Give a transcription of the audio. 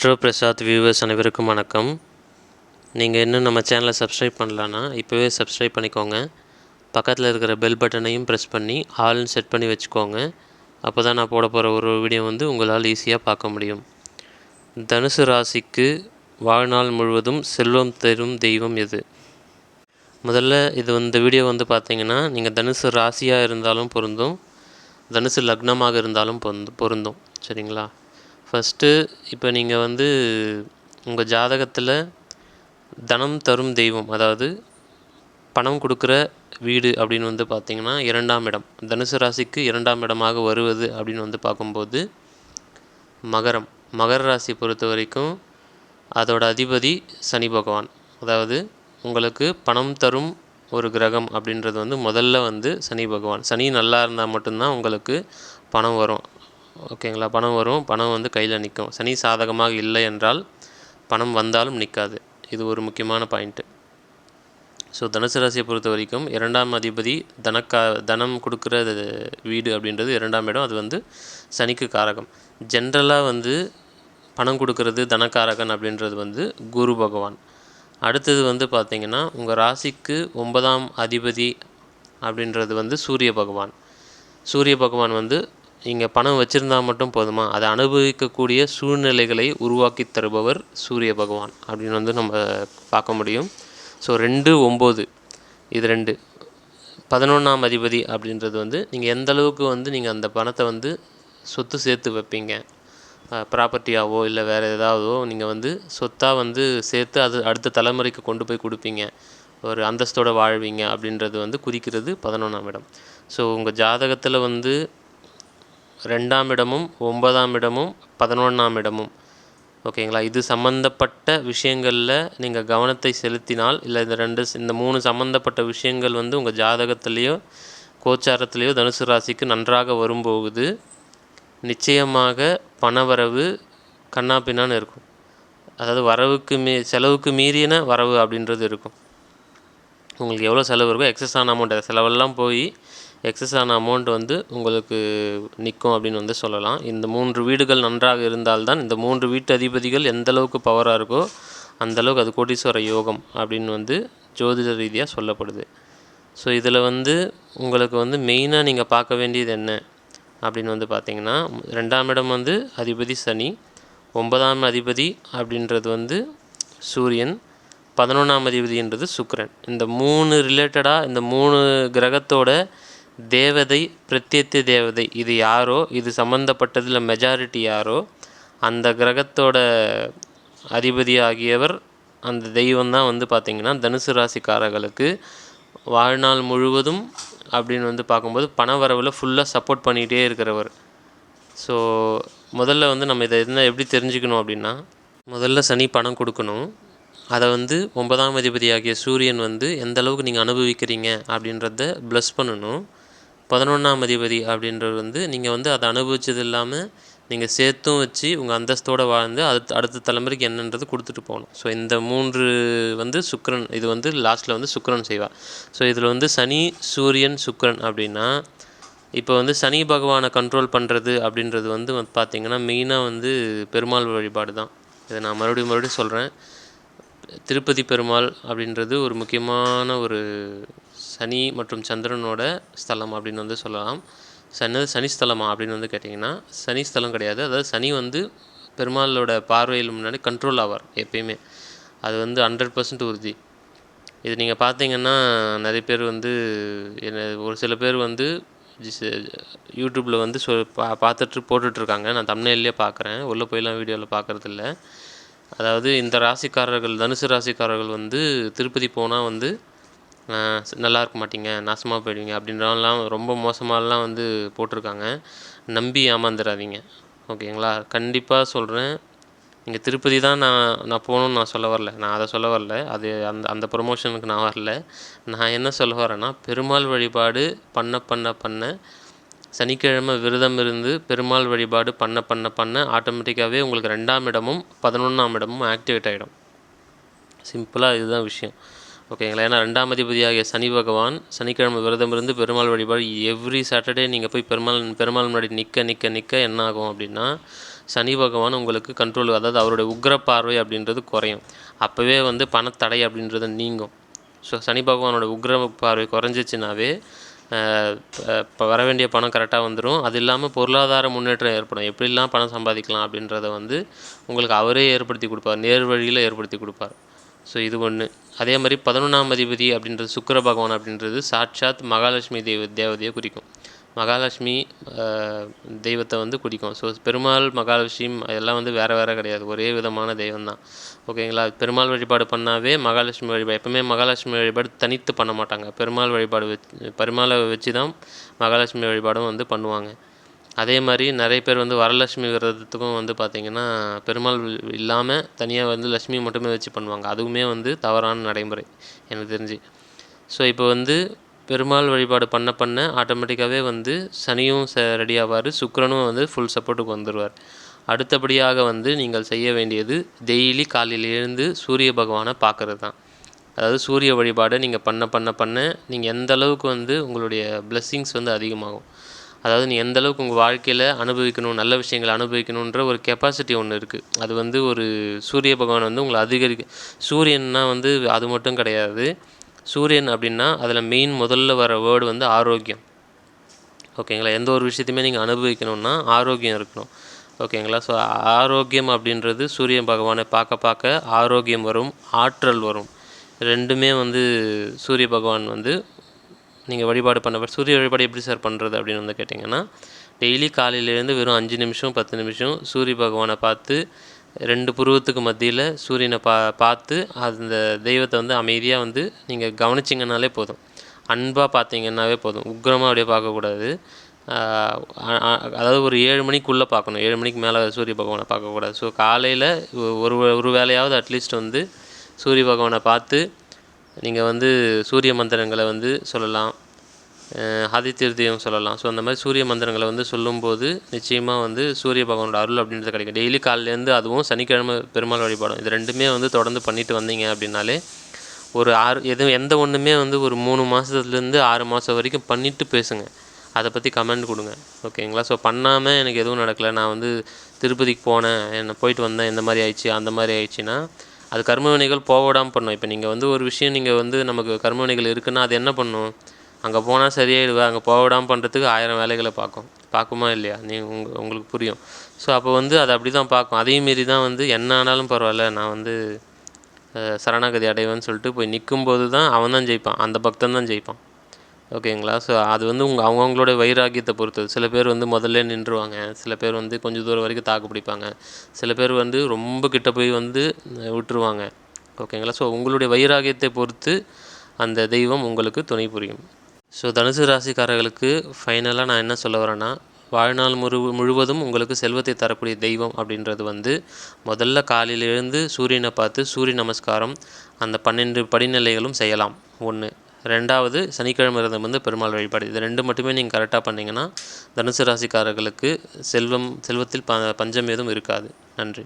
Astro Prasad viewers அனைவருக்கும் வணக்கம். நீங்கள் இன்னும் நம்ம சேனலை சப்ஸ்கிரைப் பண்ணலான்னா இப்போவே சப்ஸ்கிரைப் பண்ணிக்கோங்க. பக்கத்தில் இருக்கிற பெல் பட்டனையும் ப்ரெஸ் பண்ணி ஆல்னு செட் பண்ணி வச்சுக்கோங்க. அப்போ தான் நான் போட போகிற ஒரு வீடியோ வந்து உங்களால் ஈஸியாக பார்க்க முடியும். தனுசு ராசிக்கு வாழ்நாள் முழுவதும் செல்வம் தரும் தெய்வம் எது? முதல்ல இது இந்த வீடியோ வந்து பார்த்தீங்கன்னா நீங்கள் தனுசு ராசியாக இருந்தாலும் பொருந்தும் தனுசு லக்னமாக இருந்தாலும் பொருந்து பொருந்தும். சரிங்களா? ஃபஸ்ட்டு இப்போ நீங்கள் வந்து உங்கள் ஜாதகத்தில் தனம் தரும் தெய்வம் அதாவது பணம் கொடுக்குற வீடு அப்படின்னு வந்து பார்த்தீங்கன்னா இரண்டாம் இடம். தனுசு ராசிக்கு இரண்டாம் இடமாக வருவது அப்படின்னு வந்து பார்க்கும்போது மகரம். மகர ராசி பொறுத்த வரைக்கும் அதோட அதிபதி சனி பகவான். அதாவது உங்களுக்கு பணம் தரும் ஒரு கிரகம் அப்படின்றது வந்து முதல்ல வந்து சனி பகவான். சனி நல்லா இருந்தால் மட்டும்தான் உங்களுக்கு பணம் வரும். ஓகேங்களா பணம் வரும். பணம் வந்து கையில் நிற்கும் சனி சாதகமாக இல்லை என்றால் பணம் வந்தாலும் நிற்காது இது ஒரு முக்கியமான பாயிண்ட்டு ஸோ தனுசு ராசியை பொறுத்த வரைக்கும் இரண்டாம் அதிபதி தனக்கா தனம் கொடுக்குற வீடு அப்படின்றது இரண்டாம் இடம். அது வந்து சனிக்கு காரகம். ஜென்ரலாக வந்து பணம் கொடுக்கறது தனக்காரகன் அப்படின்றது வந்து குரு பகவான். அடுத்தது வந்து பார்த்திங்கன்னா உங்கள் ராசிக்கு ஒன்பதாம் அதிபதி அப்படின்றது வந்து சூரிய பகவான். சூரிய பகவான் வந்து இங்கே பணம் வச்சுருந்தா மட்டும் போதுமா? அதை அனுபவிக்கக்கூடிய சூழ்நிலைகளை உருவாக்கி தருபவர் சூரிய பகவான் அப்படின்னு வந்து நம்ம பார்க்க முடியும். ஸோ ரெண்டு ஒம்பது. இது ரெண்டு. பதினொன்றாம் அதிபதி அப்படின்றது வந்து நீங்கள் எந்த அளவுக்கு வந்து நீங்கள் அந்த பணத்தை வந்து சொத்து சேர்த்து வைப்பீங்க? ப்ராப்பர்ட்டியாவோ இல்லை வேறு ஏதாவதோ நீங்கள் வந்து சொத்தாக வந்து சேர்த்து அது அடுத்த தலைமுறைக்கு கொண்டு போய் கொடுப்பீங்க. ஒரு அந்தஸ்தோடு வாழ்வீங்க அப்படின்றது வந்து குறிக்கிறது பதினொன்றாம் இடம். ஸோ உங்கள் ஜாதகத்தில் வந்து ரெண்டாம் இடமும் ஒன்பதாம் இடமும் பதினொன்றாம் இடமும். ஓகேங்களா? இது சம்மந்தப்பட்ட விஷயங்களில் நீங்கள் கவனத்தை செலுத்தினால் இல்லை இந்த ரெண்டு இந்த மூணு சம்மந்தப்பட்ட விஷயங்கள் வந்து உங்கள் ஜாதகத்துலேயோ கோச்சாரத்துலேயோ தனுசு ராசிக்கு நன்றாக வரும்போது நிச்சயமாக பணவரவு கண்ணா பின்னான்னு இருக்கும். அதாவது வரவுக்கு மீ செலவுக்கு மீறின வரவு அப்படின்றது இருக்கும். உங்களுக்கு எவ்வளோ செலவு இருக்கோ எக்ஸஸ் ஆன அமௌண்ட் செலவெல்லாம் போய் எக்ஸஸ் ஆன அமௌண்ட் வந்து உங்களுக்கு நிற்கும் அப்படின்னு வந்து சொல்லலாம். இந்த மூன்று வீடுகள் நன்றாக இருந்தால்தான் இந்த மூன்று வீட்டு அதிபதிகள் எந்த அளவுக்கு பவராக இருக்கோ அந்தளவுக்கு அது கோடீஸ்வர யோகம் அப்படின்னு வந்து ஜோதிட ரீதியாக சொல்லப்படுது. ஸோ இதில் வந்து உங்களுக்கு வந்து மெயினாக நீங்கள் பார்க்க வேண்டியது என்ன அப்படின்னு வந்து பார்த்தீங்கன்னா ரெண்டாம் இடம் வந்து அதிபதி சனி ஒன்பதாம் அதிபதி அப்படின்றது வந்து சூரியன் பதினொன்றாம் அதிபதின்றது சுக்கரன். இந்த மூணு ரிலேட்டடாக இந்த மூணு கிரகத்தோட தேவதை பிரத்யேத்த தேவதை இது யாரோ? இது சம்மந்தப்பட்டதில் மெஜாரிட்டி யாரோ? அந்த கிரகத்தோட அதிபதி ஆகியவர் அந்த தெய்வம் தான் வந்து பார்த்திங்கன்னா தனுசு ராசிக்காரர்களுக்கு வாழ்நாள் முழுவதும் அப்படின்னு வந்து பார்க்கும்போது பண வரவில் ஃபுல்லாக சப்போர்ட் பண்ணிகிட்டே இருக்கிறவர். ஸோ முதல்ல வந்து நம்ம இதை என்ன எப்படி தெரிஞ்சுக்கணும் அப்படின்னா முதல்ல சனி பணம் கொடுக்கணும். அதை வந்து ஒன்பதாம் அதிபதி ஆகிய சூரியன் வந்து எந்த அளவுக்கு நீங்கள் அனுபவிக்கிறீங்க அப்படின்றத ப்ளஸ் பண்ணணும். பதினொன்றாம் அதிபதி அப்படின்றது வந்து நீங்கள் வந்து அதை அனுபவித்தது இல்லாமல் நீங்கள் சேர்த்தும் வச்சு உங்கள் அந்தஸ்தோடு வாழ்ந்து அடுத்த அடுத்த தலைமுறைக்கு என்னன்றது கொடுத்துட்டு போகணும். ஸோ இந்த மூன்று வந்து சுக்கரன் இது வந்து லாஸ்ட்டில் வந்து சுக்கரன் செய்வார் ஸோ இதில் வந்து சனி சூரியன் சுக்கரன் அப்படின்னா இப்போ வந்து சனி பகவானை கண்ட்ரோல் பண்ணுறது அப்படின்றது வந்து பார்த்திங்கன்னா மெயினாக வந்து பெருமாள் வழிபாடு தான். இதை நான் மறுபடியும் மறுபடியும் சொல்கிறேன் திருப்பதி பெருமாள் அப்படின்றது ஒரு முக்கியமான ஒரு சனி மற்றும் சந்திரனோட ஸ்தலம் அப்படின்னு வந்து சொல்லலாம். சனி சனிஸ்தலமா அப்படின்னு வந்து கேட்டிங்கன்னா சனி ஸ்தலம் கிடையாது. அதாவது சனி வந்து பெருமாளோட பார்வையில் முன்னாடி கண்ட்ரோல் ஆவார் எப்பயுமே. அது வந்து ஹண்ட்ரட் பர்சன்ட் உறுதி. இது நீங்கள் பார்த்தீங்கன்னா நிறைய பேர் வந்து என்ன ஒரு சில பேர் வந்து யூடியூப்பில் வந்து சொ பா பார்த்துட்டு போட்டுட்ருக்காங்க. நான் தமிழ்லேயே பார்க்குறேன். உள்ளே போயெல்லாம் வீடியோவில் பார்க்குறதில்ல. அதாவது இந்த ராசிக்காரர்கள் தனுசு ராசிக்காரர்கள் வந்து திருப்பதி போனால் வந்து நல்லா இருக்க மாட்டீங்க நாசமாக போயிடுவீங்க அப்படின்றலாம் ரொம்ப மோசமாலாம் வந்து போட்டிருக்காங்க. நம்பி ஏமாந்துடாதீங்க ஓகேங்களா? கண்டிப்பாக சொல்கிறேன் நீங்கள் திருப்பதி தான் நான் நான் போகணுன்னு நான் சொல்ல வரல. நான் அதை சொல்ல வரல. அது அந்த அந்த ப்ரொமோஷனுக்கு நான் வரல. நான் என்ன சொல்ல வரேன்னா பெருமாள் வழிபாடு பண்ண பண்ண பண்ண சனிக்கிழமை விரதம் இருந்து பெருமாள் வழிபாடு பண்ண பண்ண பண்ண ஆட்டோமேட்டிக்காகவே உங்களுக்கு ரெண்டாம் இடமும் பதினொன்றாம் இடமும் ஆக்டிவேட் ஆகிடும் சிம்பிளாக இதுதான் விஷயம். ஓகேங்களா ஏன்னா ரெண்டாம் அதிபதியாகிய சனி பகவான் சனிக்கிழமை விரதம் இருந்து பெருமாள் வழிபாடு எவ்ரி சாட்டர்டே நீங்கள் போய் பெருமாள் பெருமாள் முன்னாடி நிற்க நிற்க நிற்க என்ன ஆகும் அப்படின்னா சனி பகவான் உங்களுக்கு கண்ட்ரோல் அதாவது அவருடைய உக்ர பார்வை அப்படின்றது குறையும். அப்போவே வந்து பணத்தடை அப்படின்றது நீங்கும். ஸோ சனி பகவானோட உக்ர பார்வை குறைஞ்சிச்சுனாவே இப்போ வர வேண்டிய பணம் கரெக்டாக வந்துடும் அது இல்லாமல் பொருளாதார முன்னேற்றம் ஏற்படும். எப்படிலாம் பணம் சம்பாதிக்கலாம் அப்படின்றத வந்து உங்களுக்கு அவரே ஏற்படுத்தி கொடுப்பார். நேர் வழியில் ஏற்படுத்தி கொடுப்பார். ஸோ இது ஒன்று அதே மாதிரி பதினொன்றாம் அதிபதி அப்படின்றது சுக்கிர பகவான் அப்படின்றது சாட்சாத் மகாலட்சுமி தெய்வ தேவதையை குறிக்கும். மகாலட்சுமி தெய்வத்தை வந்து குறிக்கும். ஸோ பெருமாள் மகாலட்சுமி அதெல்லாம் வந்து வேறு வேறு கிடையாது. ஒரே விதமான தெய்வம் தான். ஓகேங்களா? பெருமாள் வழிபாடு பண்ணாவே மகாலட்சுமி வழிபாடு எப்பவுமே மகாலட்சுமி வழிபாடு தனித்து பண்ண மாட்டாங்க. பெருமாள் வழிபாடு வச்சு பெருமாளை வச்சு தான் மகாலட்சுமி வழிபாடும் வந்து பண்ணுவாங்க. அதே மாதிரி நிறைய பேர் வந்து வரலட்சுமி விரதத்துக்கும் வந்து பார்த்திங்கன்னா பெருமாள் இல்லாமல் தனியாக வந்து லட்சுமி மட்டுமே வச்சு பண்ணுவாங்க. அதுவுமே வந்து தவறான நடைமுறை எனக்கு தெரிஞ்சு. ஸோ இப்போ வந்து பெருமாள் வழிபாடு பண்ண பண்ண ஆட்டோமேட்டிக்காகவே வந்து சனியும் ச ரெடி ஆவார். சுக்கிரனும் வந்து ஃபுல் சப்போர்ட்டுக்கு வந்துடுவார் அடுத்தபடியாக வந்து நீங்கள் செய்ய வேண்டியது டெய்லி காலையில் எழுந்து சூரிய பகவானை பார்க்குறது தான் அதாவது சூரிய வழிபாடை நீங்கள் பண்ண பண்ண பண்ண நீங்கள் எந்த அளவுக்கு வந்து உங்களுடைய பிளெஸ்ஸிங்ஸ் வந்து அதிகமாகும். அதாவது நீ எந்தளவுக்கு உங்கள் வாழ்க்கையில் அனுபவிக்கணும் நல்ல விஷயங்களை அனுபவிக்கணுன்ற ஒரு கெப்பாசிட்டி ஒன்று இருக்குது அது வந்து ஒரு சூரிய பகவான் வந்து உங்களை அதிகரிக்க சூரியன்னா வந்து அது மட்டும் கிடையாது. சூரியன் அப்படின்னா அதில் மெயின் முதல்ல வர வேர்டு வந்து ஆரோக்கியம். ஓகேங்களா? எந்த ஒரு விஷயத்தையுமே நீங்கள் அனுபவிக்கணும்னா ஆரோக்கியம் இருக்கணும். ஓகேங்களா? ஸோ ஆரோக்கியம் அப்படின்றது சூரிய பகவானை பார்க்க பார்க்க ஆரோக்கியம் வரும் ஆற்றல் வரும். ரெண்டுமே வந்து சூரிய பகவான் வந்து நீங்கள் வழிபாடு பண்ண சூரிய வழிபாடு எப்படி சார் பண்ணுறது அப்படின்னு வந்து கேட்டிங்கன்னா டெய்லி காலையிலேருந்து வெறும் அஞ்சு நிமிஷம் பத்து நிமிஷம் சூரிய பகவானை பார்த்து ரெண்டு புருவத்துக்கு மத்தியில் சூரியனை பா பார்த்து அந்த தெய்வத்தை வந்து அமைதியாக வந்து நீங்கள் கவனிச்சிங்கனாலே போதும். அன்பாக பார்த்தீங்கன்னாவே போதும். உக்கிரமாக அப்படியே பார்க்கக்கூடாது அதாவது ஒரு ஏழு மணிக்குள்ளே பார்க்கணும். ஏழு மணிக்கு மேலே சூரிய பகவானை பார்க்கக்கூடாது ஸோ காலையில் ஒரு ஒரு வேலையாவது அட்லீஸ்ட் வந்து சூரிய பகவானை பார்த்து நீங்கள் வந்து சூரிய மந்திரங்களை வந்து சொல்லலாம். அஹ் சொல்லலாம். ஸோ அந்த மாதிரி சூரிய மந்திரங்களை வந்து சொல்லும்போது நிச்சயமாக வந்து சூரிய பகவானோட அருள் அப்படின்றது கிடைக்கும். டெய்லி காலையிலேருந்து அதுவும் சனிக்கிழமை பெருமாள் வழிபாடும். இது ரெண்டுமே வந்து தொடர்ந்து பண்ணிட்டு வந்தீங்க அப்படின்னாலே ஒரு ஆறு எதுவும் எந்த ஒன்றுமே வந்து ஒரு மூணு மாதத்துலேருந்து ஆறு மாதம் வரைக்கும் பண்ணிட்டு பேசுங்க. அதை பற்றி கமெண்ட் கொடுங்க. ஓகேங்களா? ஸோ பண்ணாமல் எனக்கு எதுவும் நடக்கலை. நான் வந்து திருப்பதிக்கு போனேன். என்ன போயிட்டு வந்தேன். இந்த மாதிரி ஆயிடுச்சு அந்த மாதிரி ஆயிடுச்சுன்னா அது கர்மவினைகள் போகவிடாமல் போக விடாமல் பண்ணும். இப்போ நீங்கள் வந்து ஒரு விஷயம் நீங்கள் வந்து நமக்கு கர்மவினைகள் இருக்குன்னா அது என்ன பண்ணும்? அங்கே போனால் சரியாயிடுவா அங்கே போக விடாமல் பண்ணுறதுக்கு ஆயிரம் வேலைகளை பார்க்கும். பார்க்குமா இல்லையா? நீ உங்க உங்களுக்கு புரியும். ஸோ அப்போ வந்து அது அப்படி தான் பார்க்கும். அதையும் மீறி தான் வந்து என்ன ஆனாலும் பரவாயில்ல நான் வந்து சரணாகதி அடைவேன்னு சொல்லிட்டு போய் நிற்கும்போது தான் அவன் தான் ஜெயிப்பான். அந்த பக்தன் தான் ஜெயிப்பான். ஓகேங்களா ஸோ அது வந்து உங்கள் அவங்கவுங்களோட வைராக்கியத்தை பொறுத்தது. சில பேர் வந்து முதல்ல நின்றுவாங்க. சில பேர் வந்து கொஞ்சம் தூரம் வரைக்கும் தாக்கு பிடிப்பாங்க. சில பேர் வந்து ரொம்ப கிட்ட போய் வந்து விட்டுருவாங்க. ஓகேங்களா ஸோ உங்களுடைய வைராகியத்தை பொறுத்து அந்த தெய்வம் உங்களுக்கு துணை புரியும். ஸோ தனுசு ராசிக்காரர்களுக்கு ஃபைனலாக நான் என்ன சொல்ல வரேன்னா வாழ்நாள் முழு முழுவதும் உங்களுக்கு செல்வத்தை தரக்கூடிய தெய்வம் அப்படின்றது வந்து முதல்ல காலையில் எழுந்து சூரியனை பார்த்து சூரிய நமஸ்காரம் அந்த பன்னெண்டு படிநிலைகளும் செய்யலாம். ஒன்று ரெண்டாவது சனிக்கிழமை விரதம் வந்து பெருமாள் வழிபாடு. இது ரெண்டு மட்டுமே நீங்கள் கரெக்டாக பண்ணிங்கன்னா தனுசு ராசிக்காரர்களுக்கு செல்வம் செல்வத்தில் ப பஞ்சம் ஏதும் இருக்காது. நன்றி.